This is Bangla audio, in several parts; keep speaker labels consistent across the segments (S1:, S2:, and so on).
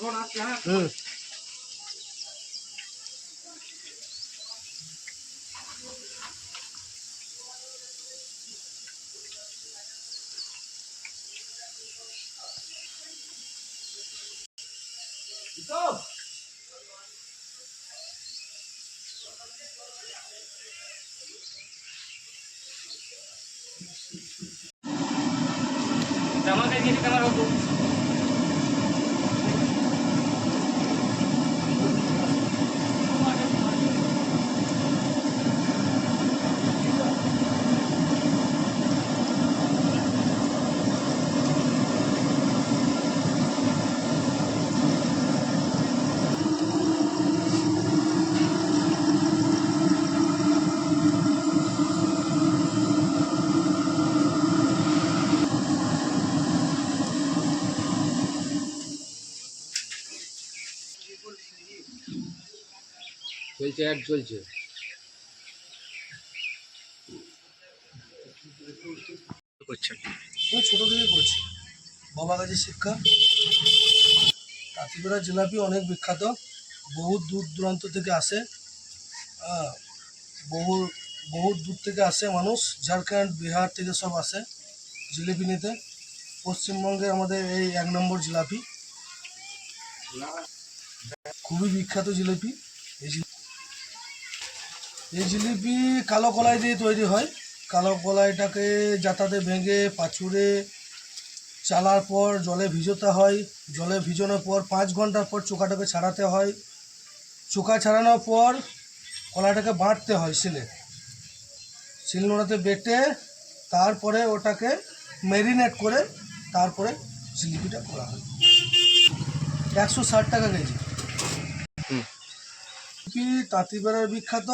S1: Hmm. Sama kayak gini kamar aku.
S2: চলছে অ্যাড চলছে।
S1: করছেন? আমি ছোটো থেকে করছি। বাবা কাছে শিক্ষা। কাতিপাড়া জিলাপি অনেক বিখ্যাত। বহু দূর দূরান্ত থেকে আসে। হ্যাঁ, বহু বহু দূর থেকে আসে মানুষ। ঝাড়খণ্ড বিহার থেকে সব আসে জিলিপি নিতে। পশ্চিমবঙ্গে আমাদের এই এক নম্বর জিলাপি। খুবই বিখ্যাত জিলিপি। এই জিলিপি কালো কলাই দিয়ে তৈরি হয়। কালো কলাইটাকে যাতাতে ভেঙে পাঁচুড়ে চালার পর জলে ভিজোতে হয়। জলে ভিজানোর পর পাঁচ ঘণ্টার পর চোখাটাকে ছাড়াতে হয়। চোখা ছাড়ানোর পর কলাটাকে বাঁটতে হয় শিলে। শিল নোড়াতে বেটে তারপরে ওটাকে ম্যারিনেট করে তারপরে জিলিপিটা করা হয়। একশো ষাট টাকা কেজি। জিলিপি তাঁতিপাড়ার বিখ্যাত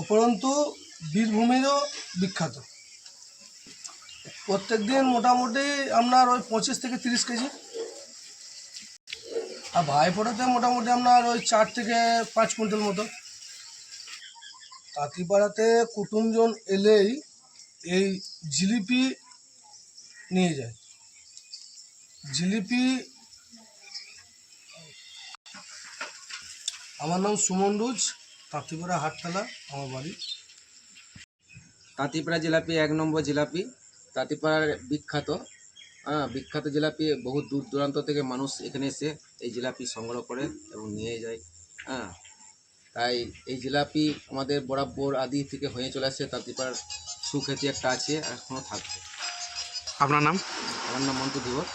S1: অপরন্তু বীরভূমেরও বিখ্যাত। প্রত্যেক দিন মোটামুটি আপনার ওই পঁচিশ থেকে তিরিশ কেজি। আর ভাইফোঁটাতে মোটামুটি আপনার ওই চার থেকে পাঁচ কুইন্টাল মতো। তাঁতিপাড়াতে কুটুমজন এলেই এই জিলিপি নিয়ে যায়। জিলিপি আমার নাম সুমন রুজ। তাঁতিপাড়া হাটতলা আমার বাড়ি।
S2: তাঁতিপাড়া জিলাপি এক নম্বর জিলাপি। তাঁতিপাড়ার বিখ্যাত হ্যাঁ বিখ্যাত জিলাপি বহু দূর দূরান্ত থেকে মানুষ এখানে এসে এই জিলাপি সংগ্রহ করে এবং নিয়ে যায় হ্যাঁ। তাই এই জিলাপি আমাদের বরাবর আদি থেকে হয়ে চলে আসছে তাঁতিপাড়ার সুখ্যাতি একটা আছে এখনও থাকবে।
S3: আপনার নাম?
S2: আমার নাম মন্টু ধীবর